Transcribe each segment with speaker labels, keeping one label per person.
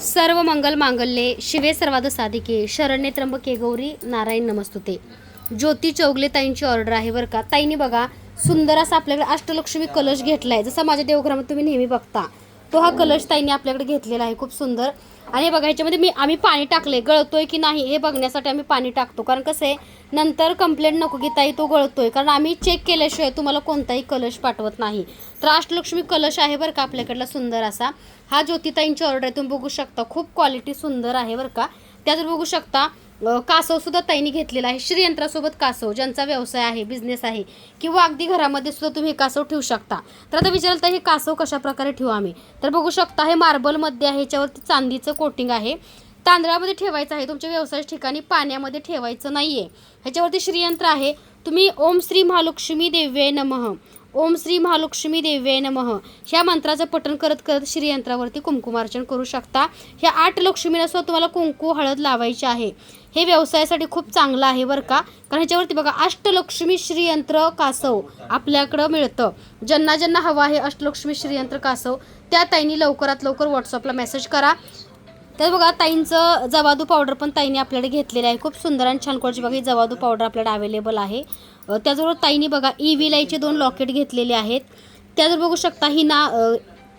Speaker 1: सर्व मंगल मांगल्ये शिवे सर्वाद साधिके शरण्ये त्र्यंबके गौरी नारायण नमस्तुते. ज्योती चौगले ताईंची ऑर्डर आहे बरं का. ताईंनी बघा सुंदर असा आपल्याकडे अष्टलक्ष्मी कलश घेतला आहे जसं माझ्या देवघरामध्ये तुम्ही नेहमी बघता. तो हा कलश ताईंनी आपल्याकडे घेतलेला आहे खूप सुंदर. आणि बघा ह्याच्यामध्ये मी आम्ही पाणी टाकले गळतोय की नाही हे बघण्यासाठी आम्ही पाणी टाकतो. कारण कसं आहे नंतर कंप्लेंट नको की ताई तो गळतोय. कारण आम्ही चेक केल्याशिवाय तुम्हाला कोणताही कलश पाठवत नाही. तर अष्टलक्ष्मी कलश आहे बरं का आपल्याकडला सुंदर असा. हा ज्योतिताईंची ऑर्डर आहे तुम्ही बघू शकता. खूप क्वालिटी सुंदर आहे बरं का. त्यात बघू शकता कासवसुद्धा कासव सुद्धा ताईंनी घेतलेला आहे. श्रीयंत्रासोबत कासव ज्यांचा व्यवसाय आहे बिझनेस आहे किंवा अगदी घरामध्ये सुद्धा तुम्ही हे कासव ठेवू शकता. तर आता विचाराल तर हे कासव कशा प्रकारे ठेवू आम्ही? तर बघू शकता हे मार्बलमध्ये आहे ह्याच्यावरती चांदीचं कोटिंग आहे. तांदळामध्ये ठेवायचं आहे तुमच्या व्यवसायाच्या ठिकाणी पाण्यामध्ये ठेवायचं नाही आहे ह्याच्यावरती श्रीयंत्र आहे. तुम्ही ओम श्री महालक्ष्मी देव्ये नमः. ओम श्री महालक्ष्मी देव्याय नमः. ह्या मंत्राचं पठण करत करत श्रीयंत्रावरती कुंकुमार्चन करू शकता. ह्या आठ लक्ष्मीला सुद्धा तुम्हाला कुंकू हळद लावायची आहे. हे व्यवसायासाठी खूप चांगलं आहे बरं का? कारण ह्याच्यावरती बघा अष्टलक्ष्मी श्रीयंत्र कासव आपल्याकडं मिळतं. ज्यांना ज्यांना हवं आहे अष्टलक्ष्मी श्रीयंत्र कासव त्या ताईंनी लवकरात लवकर व्हॉट्सअपला मेसेज करा. तर बघा ताईंचं जवादू पावडर पण ताईंनी आपल्याकडे घेतलेलं आहे. खूप सुंदर आणि छान क्वालिटी बघा ही जवादू पावडर आपल्याकडे अवेलेबल आहे. त्याचबरोबर ताईंनी बघा ई विलाईचे दोन लॉकेट घेतलेले आहेत. त्याचबरोबर बघू शकता हिना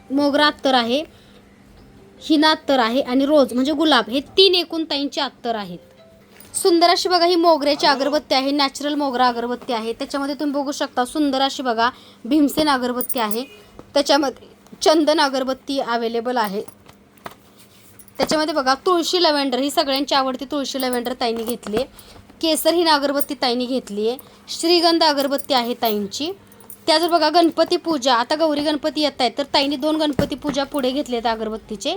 Speaker 1: मोगरा अत्तर आहे. हिना अत्तर आहे आणि रोज म्हणजे गुलाब हे तीन एकूण ताईंचे अत्तर आहेत. सुंदर अशी बघा ही मोगऱ्याची अगरबत्ती आहे. नॅचरल मोगरा अगरबत्ती आहे. त्याच्यामध्ये तुम्ही बघू शकता सुंदर अशी बघा भीमसेन अगरबत्ती आहे. त्याच्यामध्ये चंदन अगरबत्ती अवेलेबल आहे. त्याच्यामध्ये बघा तुळशी लव्हेंडर ही सगळ्यांची आवडती तुळशी लव्हेंडर ताईंनी घेतली आहे. केसर ही अगरबत्ती ताईंनी घेतली आहे. श्रीगंध अगरबत्ती आहे ताईंची. त्याजवर बघा गणपती पूजा. आता गौरी गणपती येत आहेत तर ताईंनी दोन गणपती पूजा पुढे घेतले आहेत अगरबत्तीचे.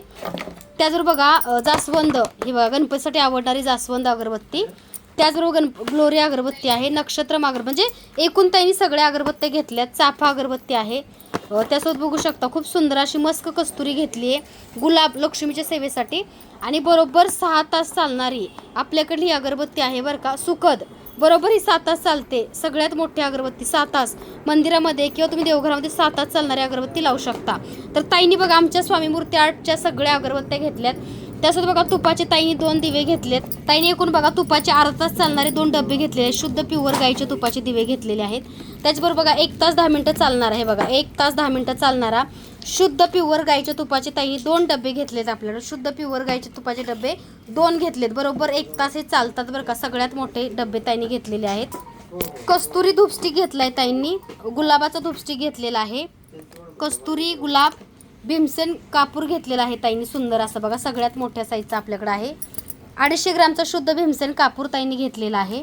Speaker 1: त्याचबरोबर बघा जास्वंद. ही बघा गणपतीसाठी आवडणारी जास्वंद अगरबत्ती. त्याचबरोबर गण ग्लोरी अगरबत्ती आहे नक्षत्रम अगर म्हणजे एकूण त्यांनी सगळ्या अगरबत्त्या घेतल्यात चाफा अगरबत्ती आहे. त्यासोबत बघू शकता खूप सुंदर अशी मस्क कस्तुरी घेतली आहे गुलाब लक्ष्मीच्या सेवेसाठी. आणि बरोबर सहा तास चालणारी आपल्याकडली ही अगरबत्ती आहे बरं का सुखद. बरोबर ही सात तास चालते सगळ्यात मोठी अगरबत्ती सात तास. मंदिरामध्ये किंवा तुम्ही देवघरामध्ये सात तास चालणारी अगरबत्ती लावू शकता. तर ताईंनी बघा आमच्या स्वामी मूर्ती आर्टच्या सगळ्या अगरबत्त्या घेतल्यात. त्यासोबत बघा तुपाचे ताईंनी दोन दिवे घेतलेत. ताईंनी एकूण बघा तुपाचे अर्धा तास चालणारे दोन डबे घेतलेले आहेत. शुद्ध प्युअर गाईचे तुपाचे दिवे घेतलेले आहेत. त्याचबरोबर बघा एक तास दहा मिनटं चालणार आहे बघा एक तास दहा मिनटं चालणारा शुद्ध प्युअर गाईच्या तुपाचे ताईंनी दोन डबे घेतलेत आपल्याला शुद्ध प्युअर गाईचे तुपाचे डबे दोन घेतलेत. बरोबर एक तास हे चालतात बरं का सगळ्यात मोठे डबे ताईंनी घेतलेले आहेत. कस्तुरी धूपस्टिक घेतलाय ताईंनी. गुलाबाचा धूपस्टिक घेतलेला आहे. कस्तुरी गुलाब भीमसेन कापूर घेतलेला आहे ताईंनी सुंदर असं. बघा सगळ्यात मोठ्या साईजचा आपल्याकडं आहे. अडीचशे ग्रामचा शुद्ध भीमसेन कापूर ताईंनी घेतलेला आहे.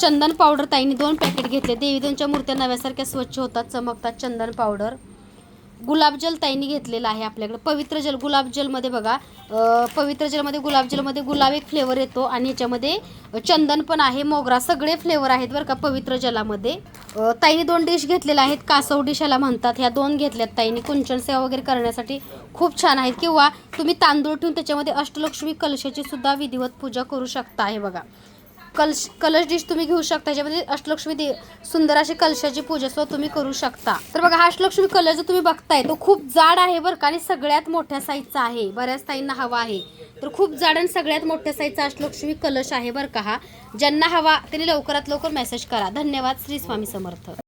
Speaker 1: चंदन पावडर ताईंनी दोन पॅकेट घेतले. देवी मूर्त्या नव्यासारख्या स्वच्छ होतात चमकतात चंदन पावडर गुलाबजल ताईंनी घेतलेला आहे आपल्याकडे. पवित्र जल गुलाबजलमध्ये बघा पवित्र जलमध्ये गुलाबजलमध्ये गुलाब एक फ्लेवर येतो आणि याच्यामध्ये चंदन पण आहे मोगरा सगळे फ्लेवर आहेत बरं का पवित्र जलामध्ये. अ, ताईने दोन डिश घेतलेल्या आहेत कासव डिश याला म्हणतात. ह्या दोन घेतल्यात ताईने. कुंचन सेवा वगैरे करण्यासाठी खूप छान आहेत. किंवा तुम्ही तांदूळ ठेवून त्याच्यामध्ये अष्टलक्ष्मी कलशाची सुद्धा विधिवत पूजा करू शकता आहे बघा. कलश कलश डिश तुम्ही घेऊ शकता. याच्यामध्ये अष्टलक्ष्मी दे सुंदर अशी कलशाची पूजा सुद्धा तुम्ही करू शकता. तर बघा हा अष्टलक्ष्मी कलश जो तुम्ही बघताय तो खूप जाड आहे बरं का आणि सगळ्यात मोठ्या साईजचा आहे. बऱ्याच ताईंना हवा आहे. तर खूप जाड आणि सगळ्यात मोठ्या साईजचा अष्टलक्ष्मी कलश आहे बरं का हा. ज्यांना हवा त्यांनी लवकरात लवकर मेसेज करा. धन्यवाद श्री स्वामी समर्थ.